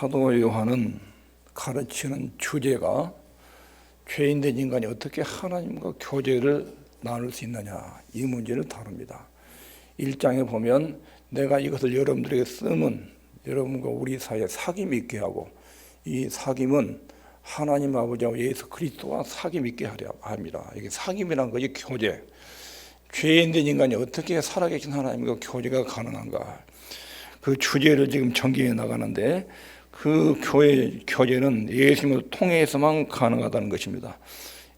사도 요한은 가르치는 주제가 죄인된 인간이 어떻게 하나님과 교제를 나눌 수 있느냐 이 문제를 다룹니다. 1장에 보면 내가 이것을 여러분들에게 쓰면 여러분과 우리 사이에 사귐 있게 하고 이 사귐은 하나님 아버지와 예수 그리스도와 사귐 있게 하려 합니다. 이게 사귐이란 것이 교제. 죄인된 인간이 어떻게 살아계신 하나님과 교제가 가능한가? 그 주제를 지금 전개해 나가는데 그 교회 교제는 예수님을 통해서만 가능하다는 것입니다.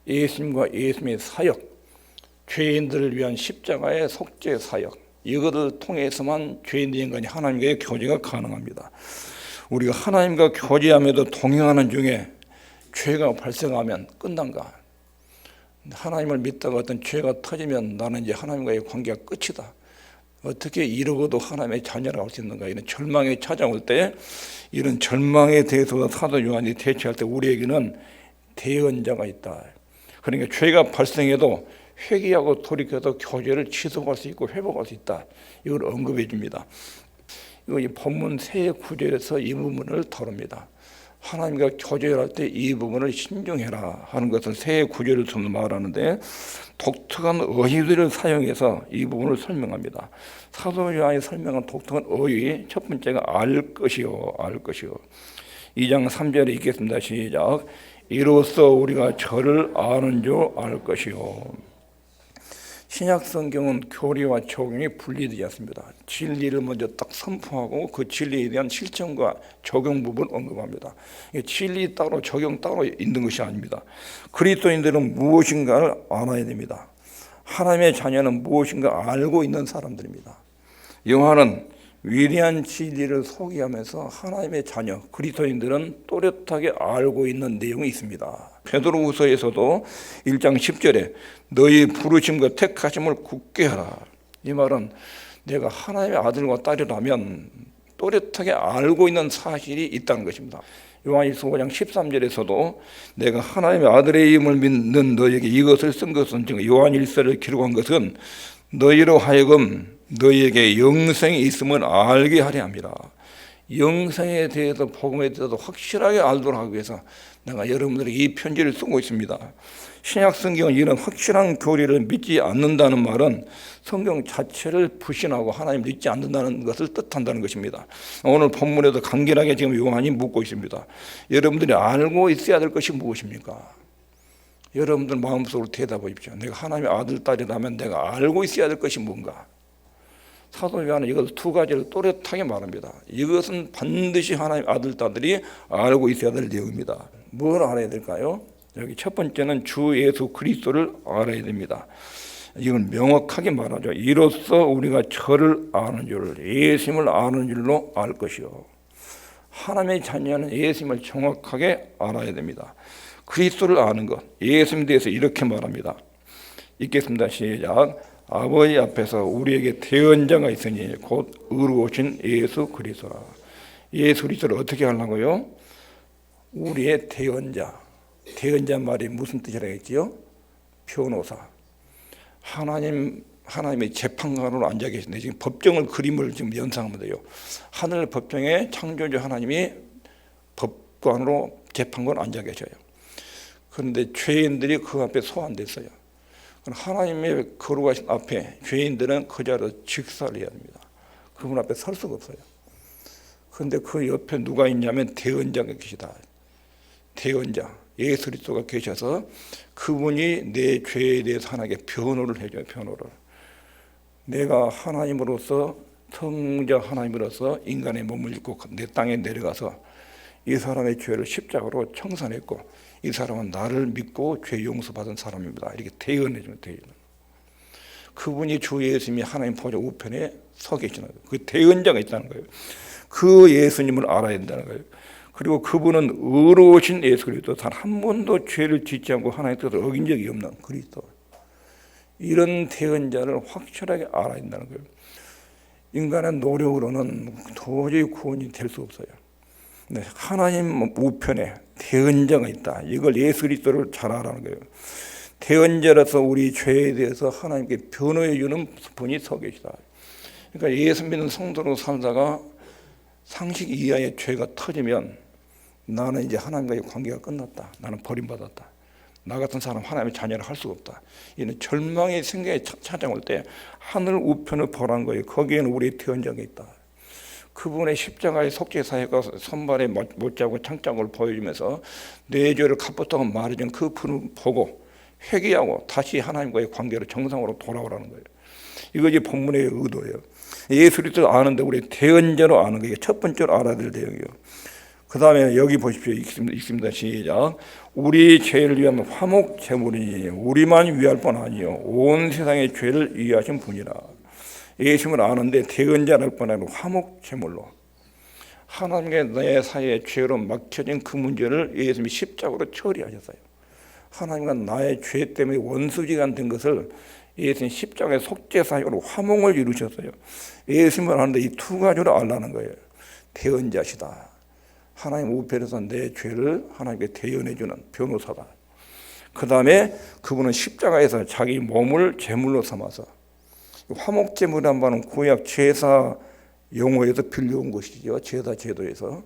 예수님과 예수님의 사역, 죄인들을 위한 십자가의 속죄 사역, 이것을 통해서만 죄인된 인간이 하나님과의 교제가 가능합니다. 우리가 하나님과 교제함에도 동행하는 중에 죄가 발생하면 끝난가? 하나님을 믿다가 어떤 죄가 터지면 나는 이제 하나님과의 관계가 끝이다. 어떻게 이러고도 하나님의 자녀라고 할 수 있는가? 이런 절망이 찾아올 때 이런 절망에 대해서 사도 요한이 대처할 때 우리에게는 대언자가 있다. 그러니까 죄가 발생해도 회개하고 돌이켜서 교제를 지속할 수 있고 회복할 수 있다. 이걸 언급해 줍니다. 이 본문 세 구절에서 이 부분을 다룹니다. 하나님과 교제를 할 때 이 부분을 신중해라 하는 것을 세 구절을 통해 말하는데 독특한 어휘들을 사용해서 이 부분을 설명합니다. 사도 요한이 설명한 독특한 어휘 첫 번째가 알 것이요 알 것이요 2장 3절에 읽겠습니다. 시작 이로써 우리가 저를 아는 줄 알 것이요 신약 성경은 교리와 적용이 분리되지 않습니다. 진리를 먼저 딱 선포하고 그 진리에 대한 실천과 적용 부분 언급합니다. 진리 따로 적용 따로 있는 것이 아닙니다. 그리스도인들은 무엇인가를 알아야 됩니다. 하나님의 자녀는 무엇인가 알고 있는 사람들입니다. 요한은 위대한 진리를 소개하면서 하나님의 자녀 그리스도인들은 또렷하게 알고 있는 내용이 있습니다. 베드로후서에서도 1장 10절에 너희 부르심과 택하심을 굳게 하라. 이 말은 내가 하나님의 아들과 딸이라면 또렷하게 알고 있는 사실이 있다는 것입니다. 요한일서 5장 13절에서도 내가 하나님의 아들의 힘을 믿는 너에게 이것을 쓴 것은 즉 요한일서를 기록한 것은 너희로 하여금 너희에게 영생이 있음을 알게 하려 합니다. 영생에 대해서 복음에 대해서 확실하게 알도록 하기 위해서 내가 여러분들에게 이 편지를 쓰고 있습니다. 신약 성경은 이런 확실한 교리를 믿지 않는다는 말은 성경 자체를 부신하고 하나님 믿지 않는다는 것을 뜻한다는 것입니다. 오늘 본문에도 간결하게 지금 요한이 묻고 있습니다. 여러분들이 알고 있어야 될 것이 무엇입니까? 여러분들 마음속으로 대답하십시오. 내가 하나님의 아들, 딸이라면 내가 알고 있어야 될 것이 뭔가? 사도 요한은 이걸 두 가지를 또렷하게 말합니다. 이것은 반드시 하나님 아들, 딸들이 알고 있어야 될 내용입니다. 뭘 알아야 될까요? 여기 첫 번째는 주 예수 그리스도를 알아야 됩니다. 이건 명확하게 말하죠. 이로써 우리가 저를 아는 줄, 예수님을 아는 줄로 알 것이요. 하나님의 자녀는 예수님을 정확하게 알아야 됩니다. 그리스도를 아는 것, 예수님에 대해서 이렇게 말합니다. 읽겠습니다. 시작. 아버지 앞에서 우리에게 대언자가 있으니 곧 의로우신 예수 그리스도라. 예수 그리스도를 어떻게 하려고요? 우리의 대언자. 대언자 말이 무슨 뜻이라 했지요? 변호사. 하나님 하나님의 재판관으로 앉아 계신데 지금 법정을 그림을 지금 연상하면 돼요. 하늘 법정에 창조주 하나님이 법관으로 재판관 앉아 계셔요. 그런데 죄인들이 그 앞에 소환됐어요. 하나님의 거룩하신 앞에 죄인들은 그 자리에서 직사를 해야 됩니다. 그분 앞에 설 수가 없어요. 그런데 그 옆에 누가 있냐면 대언자가 계시다. 대언자 예수 그리스도가 계셔서 그분이 내 죄에 대해서 하나님께 변호를 해줘요. 변호를. 내가 하나님으로서 성자 하나님으로서 인간의 몸을 입고 내 땅에 내려가서 이 사람의 죄를 십자가로 청산했고 이 사람은 나를 믿고 죄 용서받은 사람입니다. 이렇게 대언해 주면 대언. 그분이 주 예수님이 하나님 보좌 우편에 서 계시는 거예요. 그 대언자가 있다는 거예요. 그 예수님을 알아야 된다는 거예요. 그리고 그분은 의로우신 예수 그리스도 단 한 번도 죄를 짓지 않고 하나님의 뜻을 어긴 적이 없는 그리스도. 이런 대언자를 확실하게 알아야 된다는 거예요. 인간의 노력으로는 도저히 구원이 될 수 없어요. 네, 하나님 우편에 대언자가 있다. 이걸 예수 그리스도를 잘 알아는 거예요. 대언자로서 우리 죄에 대해서 하나님께 변호해 주는 분이 서 계시다. 그러니까 예수 믿는 성도로 살다가 상식 이하의 죄가 터지면 나는 이제 하나님과의 관계가 끝났다. 나는 버림받았다. 나 같은 사람 하나님의 자녀를 할 수가 없다. 이는 절망의 생각에 차- 찾아올 때 하늘 우편을 벌한 거예요. 거기에는 우리의 태연장이 있다. 그분의 십자가의 속죄 사회가 선발에 못- 못자고 창작을 보여주면서 내 죄를 갚았다고 말해준 그 분을 보고 회개하고 다시 하나님과의 관계로 정상으로 돌아오라는 거예요. 이것이 본문의 의도예요. 예수 그리스도를 아는데 우리 대언자로 아는 게 첫 번째로 알아야 될 내용이에요. 그 다음에 여기 보십시오. 읽습니다. 읽습니다. 시작. 우리 죄를 위하면 화목 제물이니 우리만 위할 뿐 아니요 온 세상의 죄를 위하신 분이라. 예수님을 아는데 대언자랄 뿐 아니라 화목 제물로 하나님의 내 사이에 죄로 막혀진 그 문제를 예수님이 십자가로 처리하셨어요. 하나님과 나의 죄 때문에 원수지간 된 것을 예수님 십자가의 속죄 사역으로 화목을 이루셨어요. 예수님을 아는데 이 두 가지로 알라는 거예요. 대언자시다. 하나님 우편에서 내 죄를 하나님께 대연해 주는 변호사다. 그 다음에 그분은 십자가에서 자기 몸을 제물로 삼아서 화목 제물이란 말은 구약 제사 용어에서 빌려온 것이죠. 제사 제도에서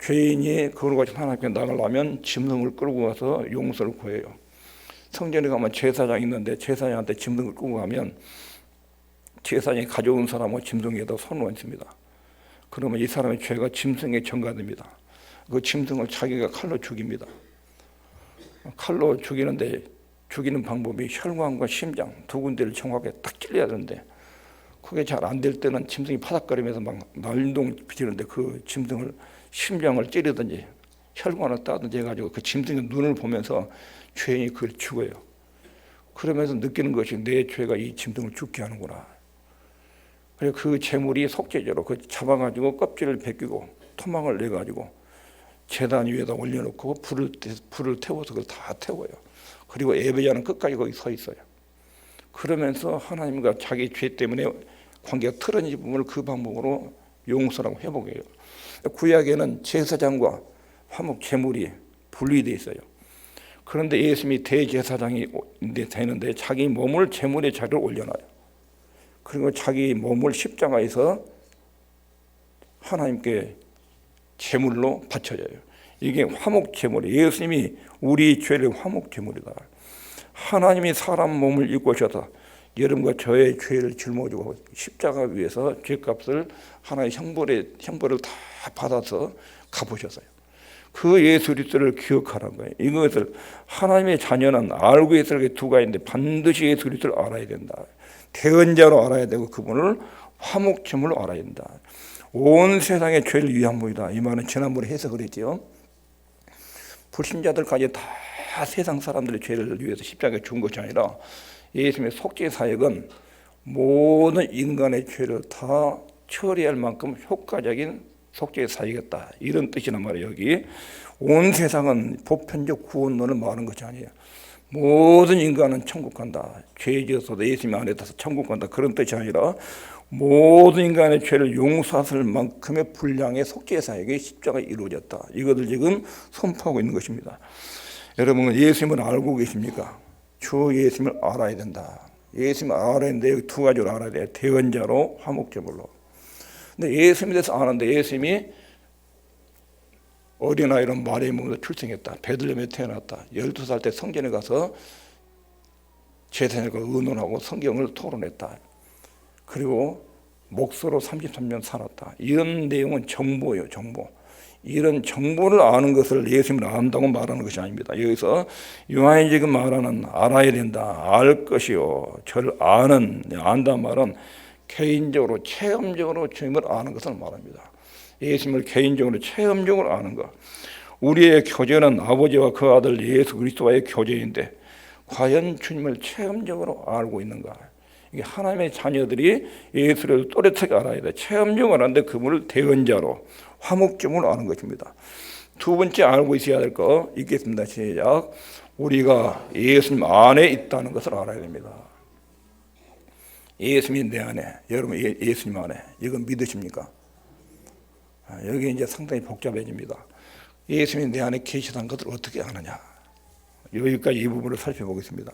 죄인이 가지고 하나님께 나가려면 짐승을 끌고 가서 용서를 구해요. 성전에 가면 제사장 있는데 제사장한테 짐승을 끌고 가면 제사장이 가져온 사람은 짐승에다 손을 얹습니다. 그러면 이 사람의 죄가 짐승에 전가됩니다. 그 짐승을 자기가 칼로 죽입니다. 칼로 죽이는데 죽이는 방법이 혈관과 심장 두 군데를 정확하게 딱 찔러야 되는데 그게 잘 안 될 때는 짐승이 파닥거리면서 막 날동 비치는데 그 짐승을 심장을 찌르든지 혈관을 따든지 해가지고 그 짐승의 눈을 보면서 죄인이 그걸 죽어요. 그러면서 느끼는 것이 내 죄가 이 짐승을 죽게 하는구나. 그래서 그 재물이 속죄제로 그 잡아가지고 껍질을 벗기고 토막을 내가지고 재단 위에다 올려놓고 불을 태- 불을 태워서 그걸 다 태워요. 그리고 예배자는 끝까지 거기 서 있어요. 그러면서 하나님과 자기 죄 때문에 관계가 틀어진 부분을 그 방법으로 용서라고 회복해요. 구약에는 제사장과 화목 제물이 분리되어 있어요. 그런데 예수님이 대제사장이 되는데 자기 몸을 제물의 자리로 올려놔요. 그리고 자기 몸을 십자가에서 하나님께 제물로 바쳐져요. 이게 화목 제물이에요. 예수님이 우리 죄를 화목 제물이다. 하나님이 사람 몸을 입고 오셔서 여러분과 저의 죄를 짊어지고 십자가 위에서 죄값을 하나의 형벌의 형벌을 다 받아서 갚으셨어요. 그 예수 그리스도를 기억하라는 거예요. 이것을 하나님의 자녀는 알고 있을 게 두 가지인데 반드시 예수 그리스도를 알아야 된다. 대언자로 알아야 되고 그분을 화목제물로 알아야 된다. 온 세상의 죄를 위한 분이다. 이 말은 지난번에 해석을 했죠. 불신자들까지 다 세상 사람들의 죄를 위해서 십자가에 죽은 것이 아니라 예수님의 속죄 사역은 모든 인간의 죄를 다 처리할 만큼 효과적인 속죄 사역이었다. 이런 뜻이란 말이에요. 여기 온 세상은 보편적 구원론을 말하는 것이 아니에요. 모든 인간은 천국 간다. 죄 지어서도 예수님 안에 타서 천국 간다. 그런 뜻이 아니라 모든 인간의 죄를 용서하실 만큼의 분량의 속죄 사역이 십자가에 이루어졌다. 이것을 지금 선포하고 있는 것입니다. 여러분은 예수님을 알고 계십니까? 주 예수님을 알아야 된다. 예수님을 알아야 되는데 두 가지로 알아야 돼요. 대언자로 화목제물로. 근데 예수님에 대해서 아는데 예수님이 어린아이로 마리의 몸에서 출생했다. 베들레헴에 태어났다. 12살 때 성전에 가서 제사장과 의논하고 성경을 토론했다. 그리고 목소로 33년 살았다. 이런 내용은 정보예요, 정보. 이런 정보를 아는 것을 예수님을 안다고 말하는 것이 아닙니다. 여기서 요한이 지금 말하는 알아야 된다, 알 것이요. 저를 아는, 안다 말은 개인적으로, 체험적으로 주님을 아는 것을 말합니다. 예수님을 개인적으로, 체험적으로 아는 것. 우리의 교제는 아버지와 그 아들 예수 그리스도와의 교제인데, 과연 주님을 체험적으로 알고 있는가? 이게 하나님의 자녀들이 예수를 또렷하게 알아야 돼. 체험적으로 아는데 그분을 대언자로 화목점으로 아는 것입니다. 두 번째 알고 있어야 될 거 있겠습니다. 시작. 우리가 예수님 안에 있다는 것을 알아야 됩니다. 예수님이 내 안에, 여러분 예- 예수님 안에 이건 믿으십니까? 아, 여기 이제 상당히 복잡해집니다. 예수님이 내 안에 계시다는 것을 어떻게 아느냐? 여기까지 이 부분을 살펴보겠습니다.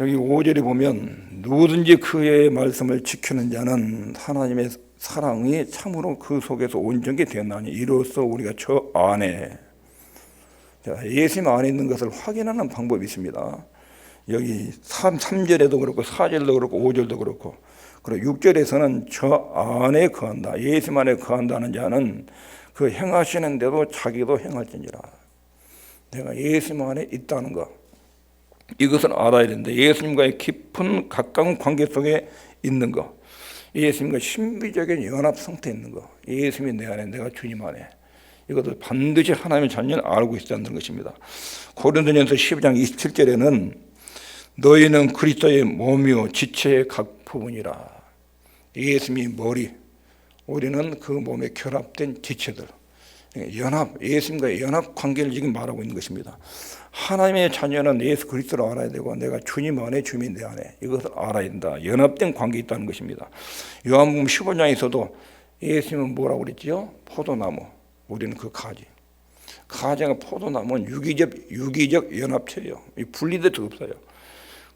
여기 5절에 보면 누구든지 그의 말씀을 지키는 자는 하나님의 사랑이 참으로 그 속에서 온전히 되었나니 이로써 우리가 저 안에 자, 예수님 안에 있는 것을 확인하는 방법이 있습니다. 여기 3, 3절에도 그렇고 4절도 그렇고 5절도 그렇고 그리고 6절에서는 저 안에 거한다. 예수님 안에 거한다는 자는 그 행하시는 대로 자기도 행할지니라. 내가 예수님 안에 있다는 것. 이것을 알아야 되는데 예수님과의 깊은 가까운 관계 속에 있는 것. 예수님과 신비적인 연합 상태에 있는 것. 예수님이 내 안에 내가 주님 안에. 이것을 반드시 하나님의 자녀는 알고 있다는 것입니다. 고린도전서 12장 27절에는 너희는 그리스도의 몸이요 지체의 각 부분이라. 예수님이 머리, 우리는 그 몸에 결합된 지체들. 연합, 예수님과의 연합 관계를 지금 말하고 있는 것입니다. 하나님의 자녀는 예수 그리스도를 알아야 되고 내가 주님 안에 주님 내 안에 이것을 알아야 된다. 연합된 관계에 있다는 것입니다. 요한복음 15장에서도 예수님은 뭐라고 그랬지요? 포도나무. 우리는 그 가지. 가지가 포도나무는 유기적 유기적 연합체예요. 분리될 수 없어요.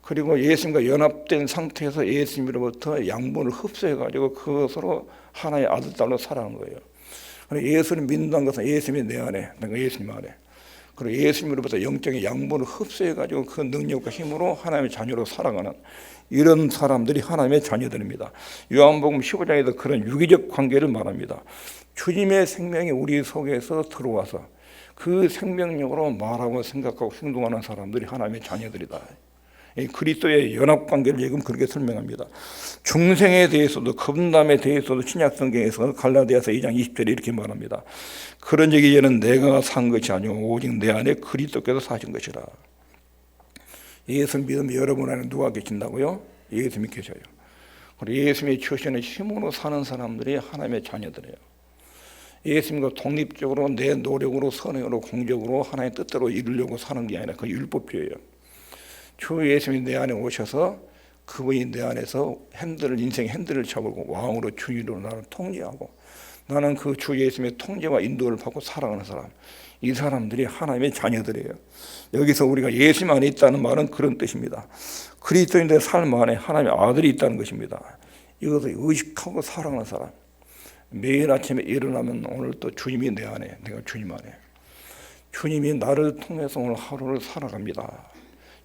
그리고 예수님과 연합된 상태에서 예수님으로부터 양분을 흡수해 가지고 그것으로 하나의 아들 딸로 살아가는 거예요. 예수를 믿는다는 것은 예수님이 내 안에, 내가 예수님 안에. 그리고 예수님으로부터 영적인 양분을 흡수해 가지고 그 능력과 힘으로 하나님의 자녀로 살아가는 이런 사람들이 하나님의 자녀들입니다. 요한복음 15장에도 그런 유기적 관계를 말합니다. 주님의 생명이 우리 속에서 들어와서 그 생명력으로 말하고 생각하고 행동하는 사람들이 하나님의 자녀들이다. 그리스도의 연합 관계를 지금 그렇게 설명합니다. 중생에 대해서도 겁남에 대해서도 신약 성경에서 갈라디아서 2장 20절에 이렇게 말합니다. 그런 적이 이제는 내가 산 것이 아니고 오직 내 안에 그리스도께서 사신 것이라. 예수 믿으면 여러분 안에 누가 계신다고요? 예수님이 계셔요. 그리고 예수님이 주시는 힘으로 사는 사람들이 하나님의 자녀들이에요. 예수님과 독립적으로 내 노력으로 선행으로 공적으로 하나님의 뜻대로 이루려고 사는 게 아니라 그 율법주의예요. 주 예수님이 내 안에 오셔서 그분이 내 안에서 핸들을 인생 핸들을 잡고 왕으로 주인으로 나를 통제하고 나는 그 주 예수님의 통제와 인도를 받고 살아가는 사람. 이 사람들이 하나님의 자녀들이에요. 여기서 우리가 예수님 안에 있다는 말은 그런 뜻입니다. 그리스도인들의 삶 안에 하나님의 아들이 있다는 것입니다. 이것을 의식하고 살아가는 사람. 매일 아침에 일어나면 오늘 또 주님이 내 안에, 내가 주님 안에. 주님이 나를 통해서 오늘 하루를 살아갑니다.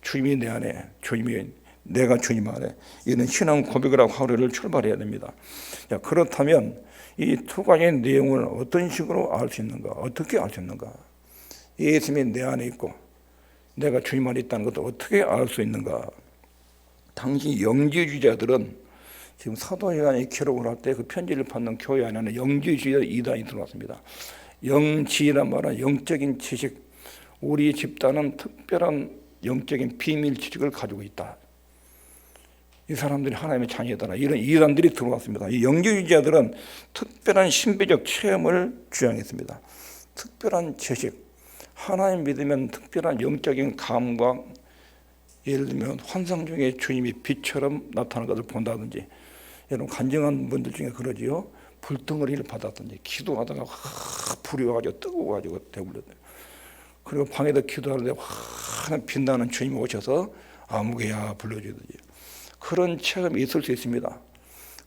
주님이 내 안에, 주님이 내가 주님 안에 이런 신앙 고백을 하고 하루를 출발해야 됩니다. 자, 그렇다면 이 두 가지의 내용을 어떤 식으로 알 수 있는가? 어떻게 알 수 있는가? 예수님이 내 안에 있고 내가 주님 안에 있다는 것도 어떻게 알 수 있는가? 당시 영지주의자들은 지금 사도 요한이 기록을 할 때 그 편지를 받는 교회 안에는 영지주의 이단이 들어왔습니다. 영지란 말은 영적인 지식, 우리 집단은 특별한 영적인 비밀 지식을 가지고 있다. 이 사람들이 하나님의 자녀다. 이런 이단들이 들어왔습니다. 이 영지주의자들은 특별한 신비적 체험을 주장했습니다. 특별한 지식, 하나님 믿으면 특별한 영적인 감각, 예를 들면 환상 중에 주님이 빛처럼 나타나는 것을 본다든지, 여러분 간증한 분들 중에 그러지요. 불덩어리를 받았든지 기도하다가 확 불이 와가지고 뜨거워가지고 대불렀대. 그리고 방에다 기도하는데 환 빛나는 주님이 오셔서 아무개야 불러주든지 그런 체험이 있을 수 있습니다.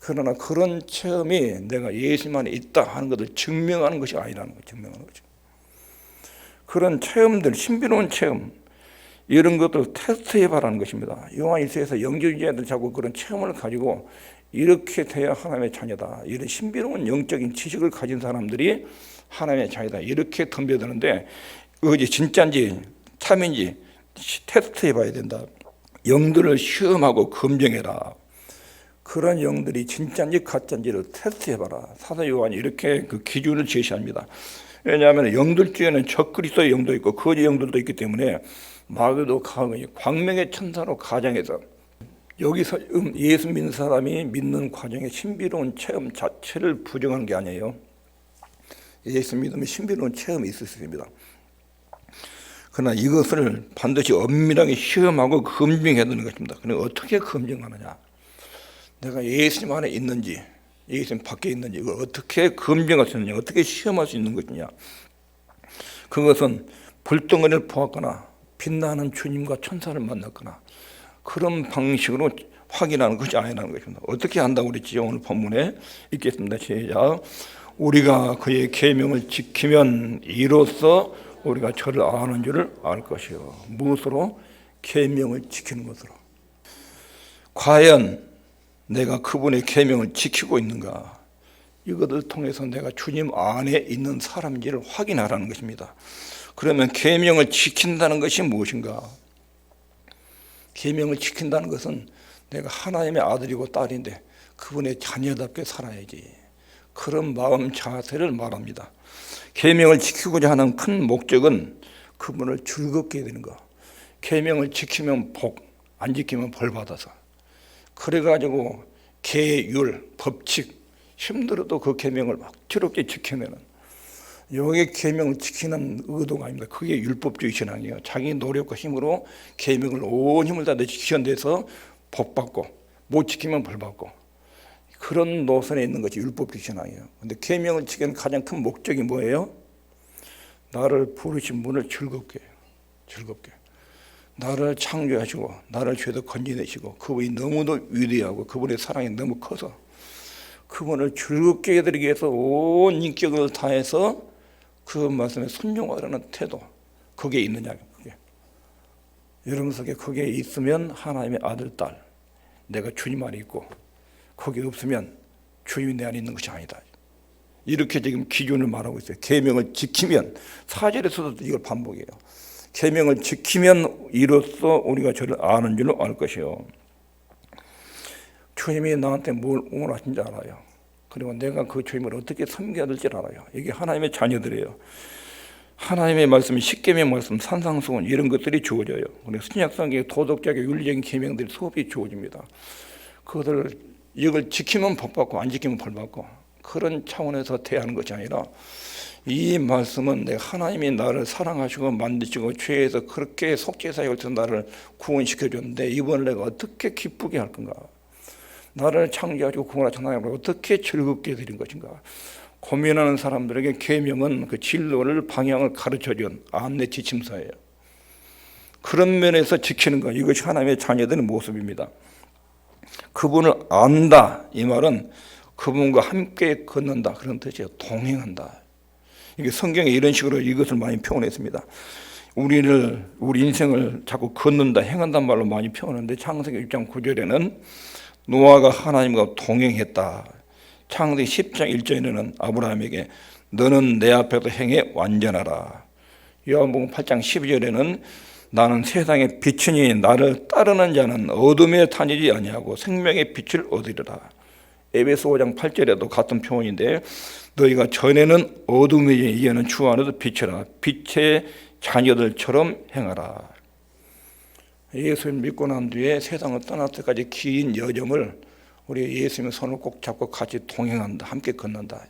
그러나 그런 체험이 내가 예수님 안에 있다 하는 것을 증명하는 것이 아니라는 거 증명하는 거죠. 그런 체험들, 신비로운 체험, 이런 것들 테스트해 봐라는 것입니다. 요한 일서에서 영주주의자들 자꾸 그런 체험을 가지고 이렇게 돼야 하나님의 자녀다. 이런 신비로운 영적인 지식을 가진 사람들이 하나님의 자녀다. 이렇게 덤벼드는데 그것이 진짜인지 참인지 테스트해 봐야 된다. 영들을 시험하고 검증해라. 그런 영들이 진짜인지 가짜인지를 테스트해 봐라. 사도 요한이 이렇게 그 기준을 제시합니다. 왜냐하면 영들 중에는 적그리스도의 영도 있고 거짓 영들도 있기 때문에 마귀도 강하니 광명의 천사로 가장해서 여기서 예수 믿는 사람이 믿는 과정의 신비로운 체험 자체를 부정하는 게 아니에요. 예수 믿으면 신비로운 체험이 있을 수 있습니다. 그러나 이것을 반드시 엄밀하게 시험하고 검증해야 되는 것입니다. 그럼 어떻게 검증하느냐? 내가 예수님 안에 있는지, 예수님 밖에 있는지, 이걸 어떻게 검증할 수 있느냐, 어떻게 시험할 수 있는 것이냐? 그것은 불덩어리를 보았거나, 빛나는 주님과 천사를 만났거나, 그런 방식으로 확인하는 것이 아니라는 것입니다. 어떻게 한다고 그랬지요? 오늘 본문에 읽겠습니다. 시작. 우리가 그의 계명을 지키면 이로써 우리가 저를 아는 줄을 알 것이요. 무엇으로? 계명을 지키는 것으로. 과연 내가 그분의 계명을 지키고 있는가? 이것을 통해서 내가 주님 안에 있는 사람인지를 확인하라는 것입니다. 그러면 계명을 지킨다는 것이 무엇인가? 계명을 지킨다는 것은 내가 하나님의 아들이고 딸인데 그분의 자녀답게 살아야지. 그런 마음 자세를 말합니다. 계명을 지키고자 하는 큰 목적은 그분을 즐겁게 되는 거. 계명을 지키면 복, 안 지키면 벌 받아서. 그래 가지고 계율, 법칙 힘들어도 그 계명을 막 즐겁게 지켜내는. 여기 계명을 지키는 의도가 아닙니다. 그게 율법주의 신앙이에요. 자기 노력과 힘으로 계명을 온 힘을 다해 지켜내서 복 받고 못 지키면 벌 받고 그런 노선에 있는 것이 율법주의 신앙이에요. 근데 계명을 지키는 가장 큰 목적이 뭐예요? 나를 부르신 분을 즐겁게. 즐겁게. 나를 창조하시고 나를 죄도 건져내시고 그분이 너무도 위대하고 그분의 사랑이 너무 커서 그분을 즐겁게 해드리기 위해서 온 인격을 다해서 그 말씀에 순종하려는 태도 그게 있느냐 그게 여러분 속에 그게 있으면 하나님의 아들 딸 내가 주님 안에 있고 거기 없으면 주님이 내 안에 있는 것이 아니다 이렇게 지금 기준을 말하고 있어요 계명을 지키면 사절에서도 이걸 반복해요 계명을 지키면 이로써 우리가 저를 아는 줄로 알 것이요 주님이 나한테 뭘 원하신지 알아요. 그리고 내가 그 주님을 어떻게 섬겨야 될지 알아요. 이게 하나님의 자녀들이에요. 하나님의 말씀, 십계명 말씀, 산상수훈 이런 것들이 주어져요. 그리고 신약성경의 도덕적인 윤리적인 계명들이 수업이 주어집니다. 그것을 이걸 지키면 복 받고 안 지키면 벌 받고 그런 차원에서 대하는 것이 아니라 이 말씀은 내가 하나님이 나를 사랑하시고 만드시고 죄에서 그렇게 속죄사에 걸쳐 나를 구원시켜 줬는데 이번을 내가 어떻게 기쁘게 할 건가? 나를 창조하시고 구원하신 하나님을 어떻게 즐겁게 드린 것인가? 고민하는 사람들에게 계명은 그 진로를 방향을 가르쳐 준 안내 지침서예요. 그런 면에서 지키는 것 이것이 하나님의 자녀들의 모습입니다. 그분을 안다 이 말은 그분과 함께 걷는다 그런 뜻이에요. 동행한다. 이게 성경에 이런 식으로 이것을 많이 표현했습니다. 우리를 우리 인생을 자꾸 걷는다 행한단 말로 많이 표현하는데 창세기 6장 9절에는 노아가 하나님과 동행했다. 창세기 10장 1절에는 아브라함에게 너는 내 앞에서 행해 완전하라. 요한복음 8장 12절에는 나는 세상의 빛이니 나를 따르는 자는 어둠에 다니지 아니하고 생명의 빛을 얻으리라. 에베소 5장 8절에도 같은 표현인데 너희가 전에는 어둠이지 이제는 주 안에서 빛이라 빛의 자녀들처럼 행하라. 예수님 믿고 난 뒤에 세상을 떠날 때까지 긴 여정을 우리 예수님의 손을 꼭 잡고 같이 동행한다, 함께 걷는다.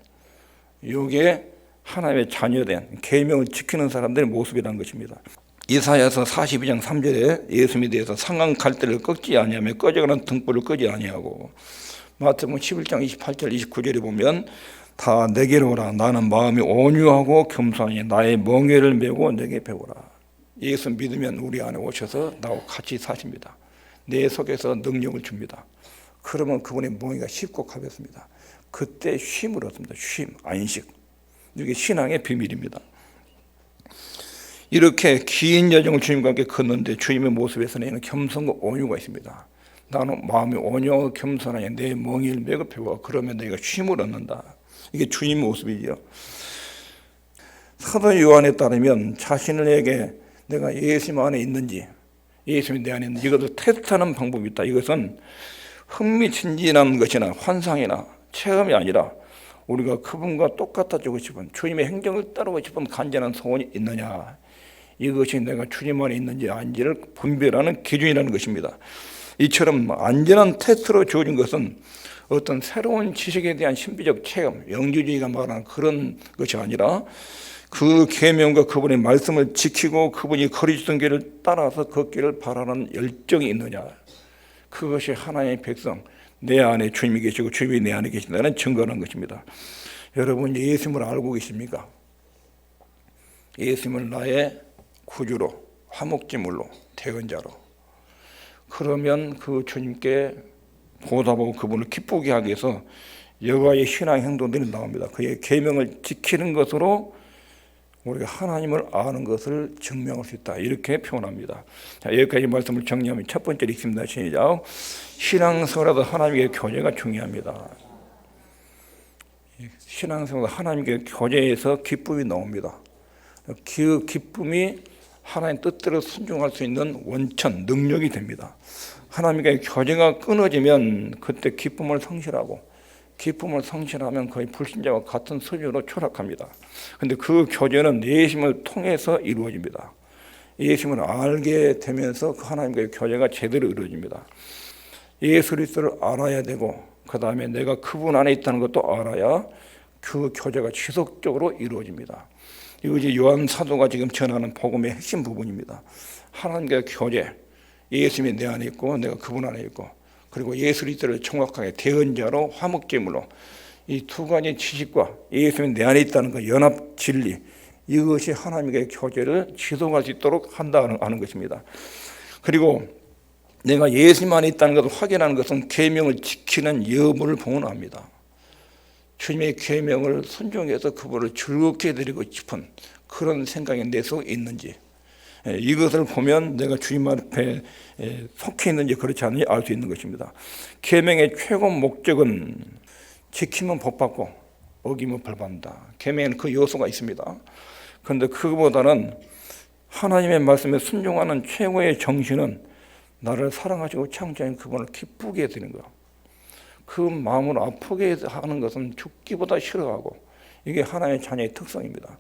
이게 하나님의 자녀된 계명을 지키는 사람들의 모습이라는 것입니다. 이사야서 42장 3절에 예수님에 대해서 상한 갈대를 꺾지 아니하며 꺼져가는 등불을 끄지 아니하고 마태복음 11장 28절 29절에 보면 다 내게로 오라. 나는 마음이 온유하고 겸손하니 나의 멍에를 메고 내게 배우라. 예수 믿으면 우리 안에 오셔서 나와 같이 사십니다. 내 속에서 능력을 줍니다. 그러면 그분의 멍에가 쉽고 가볍습니다. 그때 쉼을 얻습니다. 쉼, 안식. 이게 신앙의 비밀입니다 이렇게 긴 여정을 주님과 함께 걷는데 주님의 모습에서는 겸손과 온유가 있습니다 나는 마음이 온유하고 겸손하니 내 메고 배워 그러면 내가 쉼을 얻는다 이게 주님 모습이죠. 사도 요한에 따르면 자신에게 내가 예수님 안에 있는지, 예수님이 내 안에 있는지 이것을 테스트하는 방법이 있다. 이것은 흥미진진한 것이나 환상이나 체험이 아니라 우리가 그분과 똑같아지고 싶은 주님의 행정을 따르고 싶은 간절한 소원이 있느냐. 이것이 내가 주님 안에 있는지 아닌지를 분별하는 기준이라는 것입니다. 이처럼 안전한 테스트로 주어진 것은 어떤 새로운 지식에 대한 신비적 체험, 영주주의가 말하는 그런 것이 아니라 그 계명과 그분의 말씀을 지키고 그분이 거리주던 길을 따라서 걷기를 바라는 열정이 있느냐. 그것이 하나님의 백성, 내 안에 주님이 계시고 주님이 내 안에 계신다는 증거라는 것입니다. 여러분 예수님을 알고 계십니까? 예수님을 나의 구주로, 화목제물로, 대언자로. 그러면 그 주님께 보답하고 그분을 기쁘게 하기 위해서 여가의 신앙 행동들이 나옵니다. 그의 계명을 지키는 것으로 우리가 하나님을 아는 것을 증명할 수 있다. 이렇게 표현합니다. 자, 여기까지 말씀을 정리하면 첫 번째 읽습니다. 시작. 신앙생활에도 하나님의 교제가 중요합니다. 신앙생활 하나님의 교제에서 기쁨이 나옵니다. 그 기쁨이 하나님 뜻대로 순종할 수 있는 원천 능력이 됩니다. 하나님과의 교제가 끊어지면 그때 기쁨을 성실하고 기쁨을 성실하면 거의 불신자와 같은 수준으로 추락합니다. 근데 그 교제는 예심을 통해서 이루어집니다. 예심을 알게 되면서 그 하나님과의 교제가 제대로 이루어집니다. 예수 그리스도를 알아야 되고 그 다음에 내가 그분 안에 있다는 것도 알아야 그 교제가 지속적으로 이루어집니다. 이거 이제 요한 사도가 지금 전하는 복음의 핵심 부분입니다. 하나님과의 교제, 예수님이 내 안에 있고 내가 그분 안에 있고 그리고 예수 그리스도를 정확하게 대언자로 화목제물로 이 두 가지 지식과 예수님이 내 안에 있다는 그 연합 진리 이것이 하나님과의 교제를 지속할 수 있도록 한다는 하는 것입니다. 그리고 내가 예수님 안에 있다는 것을 확인하는 것은 계명을 지키는 여부를 보는합니다. 주님의 계명을 순종해서 그분을 즐겁게 해드리고 싶은 그런 생각이 내 속에 있는지 예, 이것을 보면 내가 주님 앞에 예, 속해 있는지 그렇지 않은지 알 수 있는 것입니다. 계명의 최고 목적은 지키면 복 받고 어기면 벌 받는다. 계명에는 그 요소가 있습니다. 그런데 그거보다는 하나님의 말씀에 순종하는 최고의 정신은 나를 사랑하시고 창조한 그분을 기쁘게 해드리는 거야. 그 마음을 아프게 하는 것은 죽기보다 싫어하고 이게 하나님의 자녀의 특성입니다.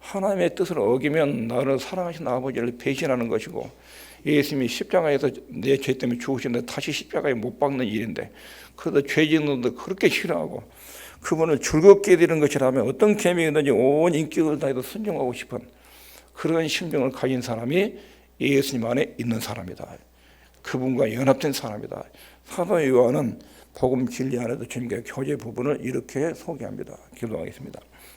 하나님의 뜻을 어기면 나를 사랑하신 아버지를 배신하는 것이고 예수님이 십자가에서 내 죄 때문에 죽으셨는데 다시 십자가에 못 박는 일인데 그래도 죄 짓는 데 그렇게 싫어하고 그분을 즐겁게 해드리는 것이라면 어떤 계명이든지 온 인격을 다해서 순종하고 싶은 그런 심정을 가진 사람이 예수님 안에 있는 사람이다. 그분과 연합된 사람이다. 사도 요한은 복음 진리 안에도 주님과 교제 부분을 이렇게 소개합니다. 기도하겠습니다.